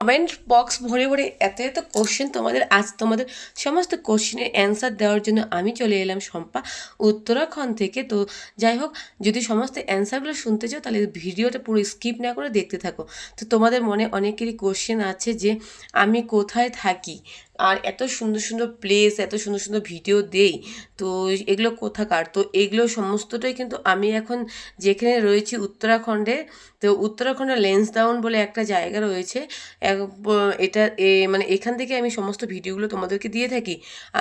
Comment box ভরে ভরে এত এত কোশ্চেন তোমাদের, আজ তোমাদের সমস্ত কোশ্চেনের অ্যান্সার দেওয়ার জন্য আমি চলে এলাম শম্পা উত্তরাখণ্ড থেকে। তো যাই হোক, যদি সমস্ত অ্যান্সারগুলো শুনতে চাও, তাহলে ভিডিওটা পুরো স্কিপ না করে দেখতে থাকো। তো তোমাদের মনে অনেকেরই কোশ্চেন আছে যে, আমি কোথায় থাকি? আর এত সুন্দর সুন্দর প্লেস এত সুন্দর সুন্দর ভিডিও দেই। তো এগুলো কোথাকার? তো এগুলো সমস্তটাই কিন্তু আমি এখন যেখানে রয়েছি উত্তরাখণ্ডে, তো উত্তরাখণ্ডের লেন্সডাউন বলে একটা জায়গা রয়েছে। এটা মানে এখান থেকে আমি সমস্ত ভিডিওগুলো তোমাদেরকে দিয়ে থাকি।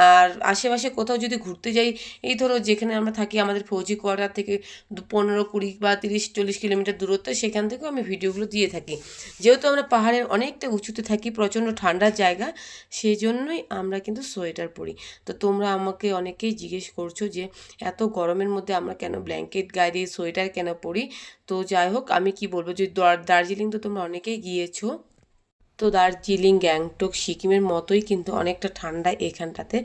আর আশেপাশে কোথাও যদি ঘুরতে যাই, এই ধরো যেখানে আমরা থাকি, আমাদের ফৌজি কোয়ার্টার থেকে পনেরো, কুড়ি বা তিরিশ, চল্লিশ কিলোমিটার দূরত্ব, সেখান থেকেও আমি ভিডিওগুলো দিয়ে থাকি। যেহেতু আমরা পাহাড়ের অনেকটা উঁচুতে থাকি, প্রচণ্ড ঠান্ডার জায়গা সেই জন্যই আমরা কিন্তু সোয়েটার পরি। তো তোমরা আমাকে অনেকেই জিজ্ঞেস করছ যে, এত গরমের মধ্যে আমরা কেন ব্ল্যাঙ্কেট গায়ে দিয়ে সোয়েটার কেন পরি? তো যাই হোক, আমি কি বলব যে দার্জিলিং তো তোমরা অনেকেই গিয়েছো। তো দার্জিলিং, গ্যাংটক, সিকিমের মতোই কিন্তু অনেকটা ঠান্ডা এখানটাতে।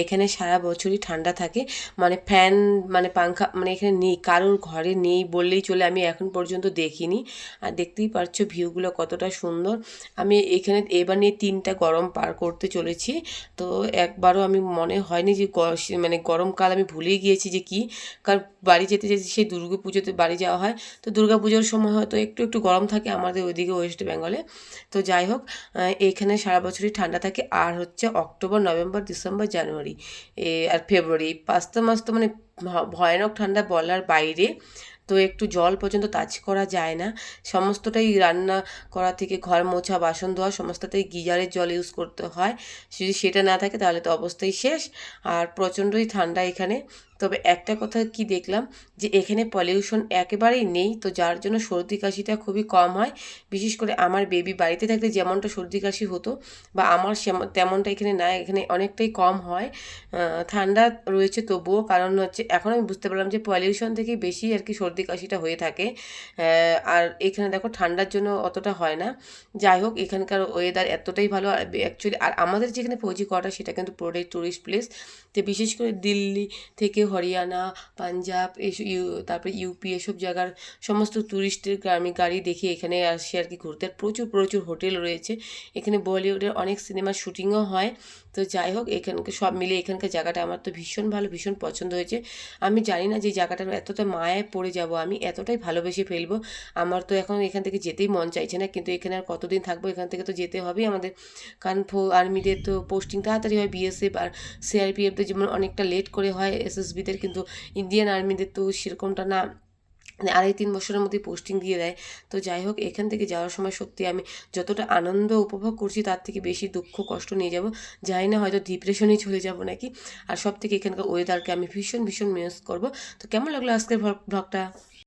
এখানে সারা বছরই ঠান্ডা থাকে। মানে ফ্যান মানে পাংখা মানে এখানে নেই, কারোর ঘরে নেই বললেই চলে, আমি এখন পর্যন্ত দেখিনি। আর দেখতেই পারছ ভিউগুলো কতটা সুন্দর। আমি এখানে এবার নিয়ে তিনটা গরম পার করতে চলেছি। তো একবারও আমি মনে হয়নি যে মানে গরমকাল আমি ভুলেই গিয়েছি যে কি। কারণ বাড়ি যেতে যেতে সেই দুর্গা পুজোতে বাড়ি যাওয়া হয়। তো দুর্গা পুজোর সময় হয়তো একটু একটু গরম থাকে আমাদের ওইদিকে ওয়েস্ট বেঙ্গলে। তো যাই হোক আহ, এখানে সারা বছরই ঠান্ডা থাকে। আর হচ্ছে অক্টোবর নভেম্বর ডিসেম্বর জানুয়ারি আর ফেব্রুয়ারি পাঁচটা মাস তো মানে ভয়ানক ঠান্ডা বলার বাইরে। তো একটু জল পর্যন্ত টাচ করা যায় না। সমস্তটাই রান্না করা থেকে ঘর মোছা বাসন ধোয়া সমস্তটাই গিজারের জল ইউজ করতে হয়। যদি সেটা না থাকে তাহলে তো অবস্থাই শেষ। আর প্রচণ্ডই ঠান্ডা এখানে। তবে একটা কথা কি দেখলাম যে এখানে পলিউশন একেবারেই নেই, তো যার জন্য সর্দি কাশিটা খুবই কম হয়। বিশেষ করে আমার বেবি বাড়িতে থাকলে যেমনটা সর্দি কাশি হতো বা আমার তেমনটা এখানে না, এখানে অনেকটাই কম হয়। ঠান্ডা রয়েছে তবুও, কারণ হচ্ছে এখন আমি বুঝতে পারলাম যে পলিউশন থেকেই বেশি আর কি সর্দি কাশিটা হয়ে থাকে। আর এখানে দেখো ঠান্ডার জন্য অতটা হয় না। যাই হোক, এখানকার ওয়েদার এতটাই ভালো আর অ্যাকচুয়ালি আর আমাদের যেখানে ফৌজি কটা সেটা কিন্তু পুরোটাই টুরিস্ট প্লেস তো বিশেষ করে দিল্লি থেকে হরিয়ানা, পাঞ্জাব, এসব ইউ, তারপরে ইউপি এসব জায়গার সমস্ত ট্যুরিস্টের আমি গাড়ি দেখে এখানে আসি আর কি ঘুরতে। আর প্রচুর প্রচুর হোটেল রয়েছে। এখানে বলিউডের অনেক সিনেমার শুটিংও হয়। তো যাই হোক, এখানকে সব মিলে এখানকার জায়গাটা আমার তো ভীষণ ভালো, ভীষণ পছন্দ হয়েছে। আমি জানি না যে জায়গাটার এতটা মায়ায় পড়ে যাব, আমি এতটাই ভালোবেসে ফেলব। আমার তো এখন এখান থেকে যেতেই মন চাইছে না, কিন্তু এখানে আর কতদিন থাকব, এখান থেকে তো যেতে হবেই আমাদের। কারণ আর্মিদের তো পোস্টিং তাড়াতাড়ি হয় বিএসএফ আর সিআরপিএফদের যেমন অনেকটা লেট করে হয় এসএসবিদের কিন্তু ইন্ডিয়ান আর্মিদের তো সেরকমটা না। মানে আড়াই তিন বছরের মধ্যে পোস্টিং দিয়ে দেয়। তো যাই হোক, এখান থেকে যাওয়ার সময় সত্যি আমি যতটা আনন্দ উপভোগ করছি তার থেকে বেশি দুঃখ, কষ্ট নিয়ে যাব। যাই না হয়তো ডিপ্রেশনেই চলে যাব নাকি। আর সব থেকে এখানকার ওয়েদারকে আমি ভীষণ ভীষণ মিস করব। তো কেমন লাগল আজকের ভ্লগটা